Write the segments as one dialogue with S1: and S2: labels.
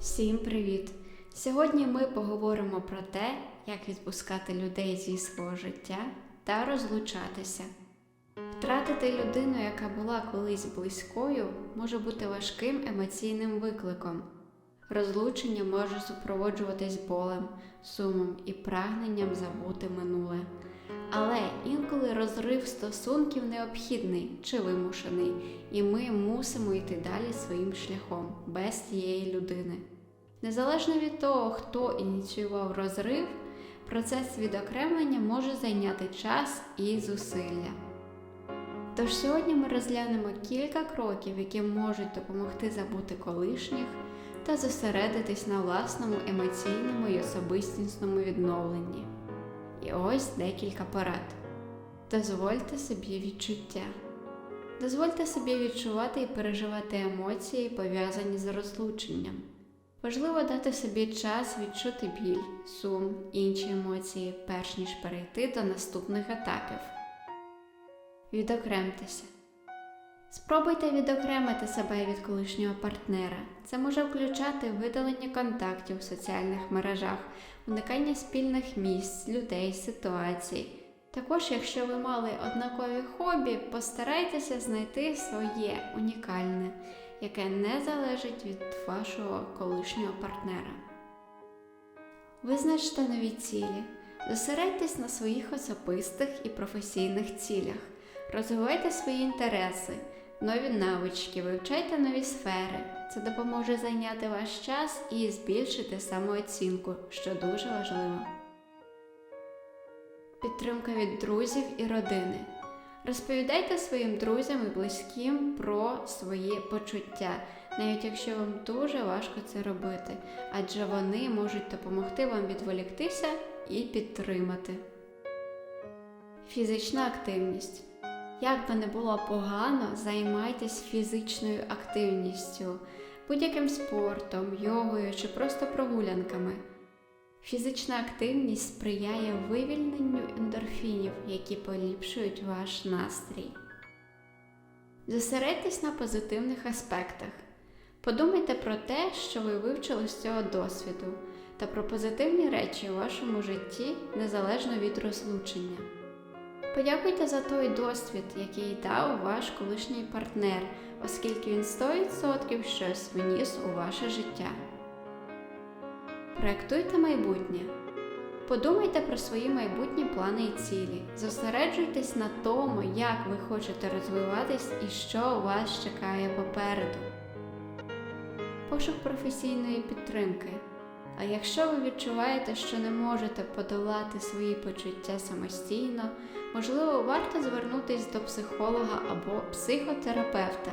S1: Всім привіт! Сьогодні ми поговоримо про те, як відпускати людей зі свого життя та розлучатися. Втратити людину, яка була колись близькою, може бути важким емоційним викликом. Розлучення може супроводжуватись болем, сумом і прагненням забути минуле. Але інколи розрив стосунків необхідний чи вимушений, і ми мусимо йти далі своїм шляхом без цієї людини. Незалежно від того, хто ініціював розрив, процес відокремлення може зайняти час і зусилля. Тож сьогодні ми розглянемо кілька кроків, які можуть допомогти забути колишніх та зосередитись на власному емоційному і особистісному відновленні. І ось декілька порад. Дозвольте собі відчуття. Дозвольте собі відчувати і переживати емоції, пов'язані з розлученням. Важливо дати собі час відчути біль, сум, інші емоції, перш ніж перейти до наступних етапів. Відокремтеся. Спробуйте відокремити себе від колишнього партнера. Це може включати видалення контактів в соціальних мережах, уникання спільних місць, людей, ситуацій. Також, якщо ви мали однакові хобі, постарайтеся знайти своє унікальне, яке не залежить від вашого колишнього партнера. Визначте нові цілі. Зосередьтесь на своїх особистих і професійних цілях. Розвивайте свої інтереси, нові навички, вивчайте нові сфери. Це допоможе зайняти ваш час і збільшити самооцінку, що дуже важливо. Підтримка від друзів і родини. Розповідайте своїм друзям і близьким про свої почуття, навіть якщо вам дуже важко це робити, адже вони можуть допомогти вам відволіктися і підтримати. Фізична активність. Як би не було погано, займайтесь фізичною активністю, будь-яким спортом, йогою чи просто прогулянками. Фізична активність сприяє вивільненню ендорфінів, які поліпшують ваш настрій. Зосередьтесь на позитивних аспектах. Подумайте про те, що ви вивчили з цього досвіду, та про позитивні речі у вашому житті незалежно від розлучення. Подякуйте за той досвід, який дав ваш колишній партнер, оскільки він 100% щось вніс у ваше життя. Проектуйте майбутнє. Подумайте про свої майбутні плани і цілі. Зосереджуйтесь на тому, як ви хочете розвиватись і що вас чекає попереду. Пошук професійної підтримки. А якщо ви відчуваєте, що не можете подолати свої почуття самостійно, можливо, варто звернутися до психолога або психотерапевта.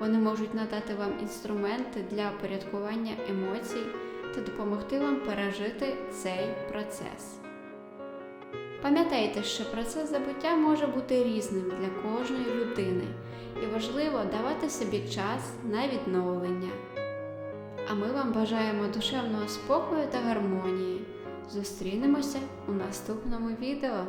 S1: Вони можуть надати вам інструменти для порядкування емоцій та допомогти вам пережити цей процес. Пам'ятайте, що процес забуття може бути різним для кожної людини, і важливо давати собі час на відновлення. А ми вам бажаємо душевного спокою та гармонії. Зустрінемося у наступному відео.